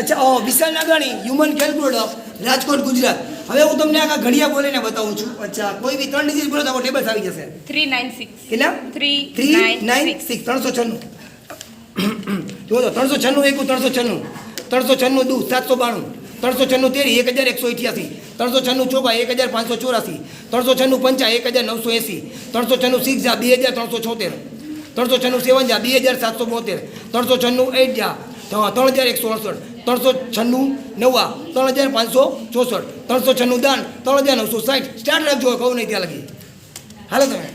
અચ્છા ઓ Vishal Nagani human calculator Rajkot Gujarat. હવે હું તમને આખા ઘડિયા બોલીને બતાવું છું. અચ્છા કોઈ બી ત્રણ ડિજિટ બોલો તો ટેબલ આવી જશે. થ્રી નાઇન સિક્સ કેટલા? થ્રી થ્રી નાઇન સિક્સ ત્રણસો છન્નું. જો ત્રણસો છન્નું એકું ત્રણસો છન્નું. ત્રણસો છન્નું દુ સાતસો બાણું. ત્રણસો છન્નું તેરી એક હજાર એકસો અઠ્યાસી. ત્રણસો છન્નું ચોપા એક હજાર પાંચસો ચોરાસી. ત્રણસો છન્નું પંચા એક હજાર નવસો એંસી. ત્રણસો છન્નું સિક્સ જા બે હજાર ત્રણસો છોતેર. ત્રણસો છન્નું સેવન જા બે હજાર સાતસો બોતેર. ત્રણસો છન્નું એટ જા ત્રણ હજાર એકસો અડસઠ. ત્રણસો છન્નું નવ્વા ત્રણ હજાર પાંચસો ચોસઠ ત્રણસો છન્નું દાન ત્રણ હજાર નવસો સાઠ. સ્ટાર્ટ રાખજો કહું નહીં ત્યાં લગી. હાલો તમે.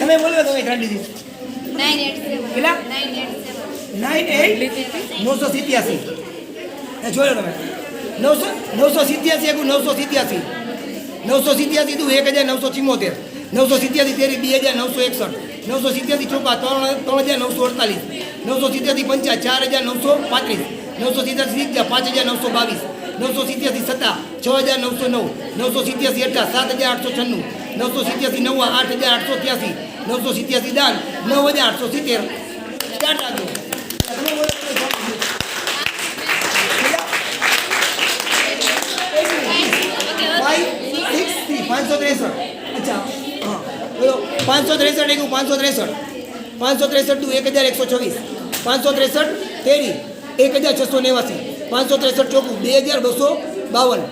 તમે બોલો તમે એટ કેટલા? નાઇન એટ નવસો સિત્યાસી. એ જોયો તમે. નવસો નવસો સિત્યાસી એકું નવસો સિત્યાસી. નવસો સિત્યાસી તું એક હજાર નવસો ચિમોતેર. નવસો સિત્યાસી તેરી બે હજાર નવસો એકસઠ. નવસો સિત્યાસી ચોપા ત્રણ ત્રણ હજાર નવસો અડતાલીસ નવસો સિત્યાસી પંચા ચાર હજાર નવસો પાંત્રીસ નવસો સિત્યાસી સિત્યા પાંચ હજાર નવસો બાવીસ નવસો સિત્યાસી સત્તા છ હજાર નવસો નવ નવસો સિત્યાસી અઠા સાત હજાર આઠસો છન્નું નવસો સિત્યાસી નવ્વા આઠ હજાર આઠસો ત્યાસી નવસો સિત્યાસી દાન નવ હજાર આઠસો સિત્તેર સ્ટાર્ટ રાખજો તમે બોલો, તમે બોલો. ફાઈવ સિક્સ થ્રી પાંચસો ત્રેસઠ અચ્છા હા બોલો પાંચસો ત્રેસઠ એકું પાંચસો ત્રેસઠ પાંચસો ત્રેસઠ ટુ એક હજાર એકસો છવ્વીસ પાંચસો ત્રેસઠ તેરી એક હજાર છસો નેવાસી પાંચસો ત્રેસઠ ચોખ્ખું બે હજાર બસો બાવન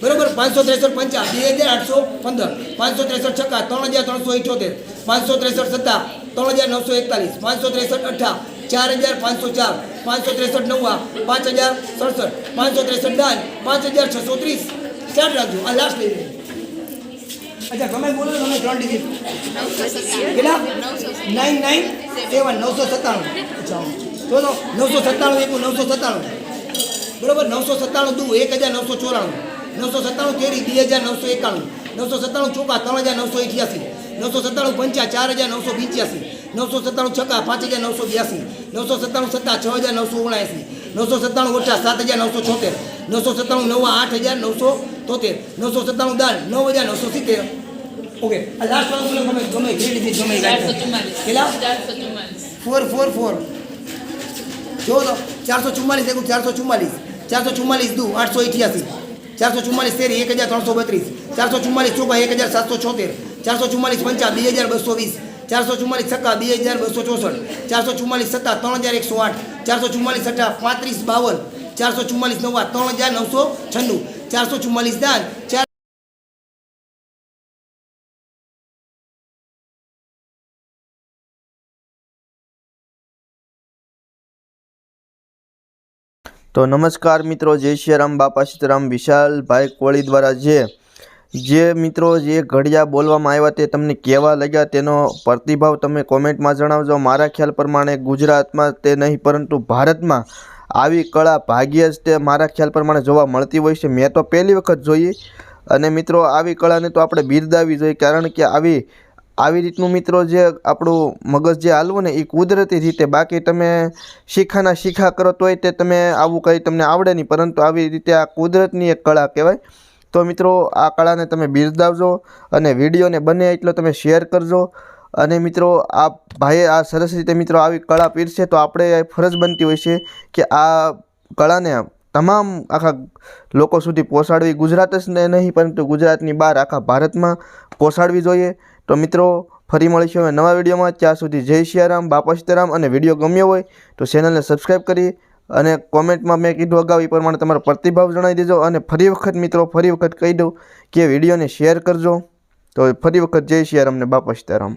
બરોબર પાંચસો ત્રેસઠ પંચા બે હજાર આઠસો પંદર પાંચસો ત્રેસઠ છક્કા ત્રણ હજાર ત્રણસો ઇઠ્યોતેર પાંચસો ત્રેસઠ સત્તા ત્રણ હજાર નવસો એકતાલીસ પાંચસો ત્રેસઠ અઠ્ઠા ચાર હજાર પાંચસો ચાર પાંચસો ત્રેસઠ નવ્વા પાંચ હજાર સડસઠ પાંચસો ત્રેસઠ દાન પાંચ હજાર છસો ત્રીસ ચાર રાખજો આ લાસ્ટ લઈ અચ્છા તમે બોલો તમે ત્રણ ડિજિટ કેટલા નાઇન નાઇન સેવન નવસો સત્તાણું અચ્છા તો નવસો સત્તાણું એકું નવસો સત્તાણું બરોબર નવસો સત્તાણું દુ એક હજાર નવસો ચોરાણું નવસો સત્તાણું તેરી બે હજાર નવસો એકાણું નવસો સત્તાણું ચોકા ત્રણ હજાર નવસો અઠ્યાસી નવસો સત્તાણું પંચા ચાર હજાર નવસો પંચ્યાસી નવસો સત્તાણું છકા પાંચ હજાર નવસો બ્યાસી નવસો સત્તાણું સત્તા છ હજાર નવસો ઓગણએંસી નવસો સત્તાણું ઓછા સાત હજાર નવસો છોતેર નવસો સત્તાણું નવા આઠ હજાર નવસો તોતેર નવસો સત્તાણું દાળ નવ હજાર નવસો સિત્તેર ઓકે આ લાસ્ટ વાળું બોલો ગમે ગમે જે રીતે ગમે એ ચારસો રાખજો. ચુમ્માલીસ કેટલા ચારસો ચુમ્માલીસ ફોર ફોર ફોર જો તો ચારસો ચુમ્માલીસ એકું ચારસો ચુમ્માલીસ ચારસો ચુમ્માલીસ દુ આઠસો અઠ્યાસી ચારસો ચુમ્માલીસ તેરી એક હજાર ત્રણસો બત્રીસ ચારસો ચુમ્માલીસ ચોપા એક હજાર સાતસો છોતેર ચારસો ચુમ્માલીસ પંચા બે હજાર બસો વીસ ચારસો ચુમ્માલીસ છક્કા બે હજાર બસો ચોસઠ ચારસો ચુમ્માલીસ સત્તા ત્રણ હજાર એકસો આઠ ચારસો ચુમ્માલીસ અઠ્ઠા પાંત્રીસ બાવન ચારસો ચુમ્માલીસ નવ્વા ત્રણ હજાર નવસો છન્નું ચારસો ચુમ્માલીસ દાન ચાર તો નમસ્કાર મિત્રો, જય શ્રીરામ બાપા સીતારામ વિશાલભાઈ કોળી દ્વારા જે જે મિત્રો જે ઘડિયા બોલવામાં આવ્યા તે તમને કેવા લાગ્યા તેનો પ્રતિભાવ તમે કોમેન્ટમાં જણાવજો. મારા ખ્યાલ પ્રમાણે ગુજરાતમાં તે નહીં, પરંતુ ભારતમાં આવી કળા ભાગ્યે જ તે મારા ખ્યાલ પ્રમાણે જોવા મળતી હોય છે. મેં તો પહેલી વખત જોઈ અને મિત્રો, આવી કળાને તો આપણે બિરદાવી જોઈએ, કારણ કે આવી આવી રીતનું મિત્રો જે આપણું મગજ જે હાલવું ને એ કુદરતી રીતે બાકી તમે શીખાના શીખા કરો તોય તે તમે આવું કંઈ તમને આવડે નહીં, પરંતુ આવી રીતે આ કુદરતની એક કળા કહેવાય. તો મિત્રો, આ કળાને તમે બિરદાવજો અને વિડીયોને બને એટલો તમે શેર કરજો. અને મિત્રો, આ ભાઈએ આ સરસ રીતે મિત્રો આવી કળા પીરશે તો આપણે ફરજ બનતી હોય છે કે આ કળાને તમામ આખા લોકો સુધી પહોંચાડવી ગુજરાત જ નહીં, પરંતુ ગુજરાતની બહાર આખા ભારતમાં પહોંચાડવી જોઈએ. તો મિત્રો, ફરી મળીશું હવે નવા વિડીયોમાં. ત્યાં સુધી જય સિયારામ બાપા સીતારામ અને વીડિયો ગમ્યો હોય તો ચેનલને સબસ્ક્રાઈબ કરી અને કોમેન્ટમાં મેં કીધું અગાઉ એ પ્રમાણે તમારો પ્રતિભાવ જણાવી દેજો અને ફરી વખત મિત્રો, ફરી વખત કહી દઉં કે વિડીયોને શેર કરજો. તો ફરી વખત જય સિયારામ ને બાપા સીતારામ.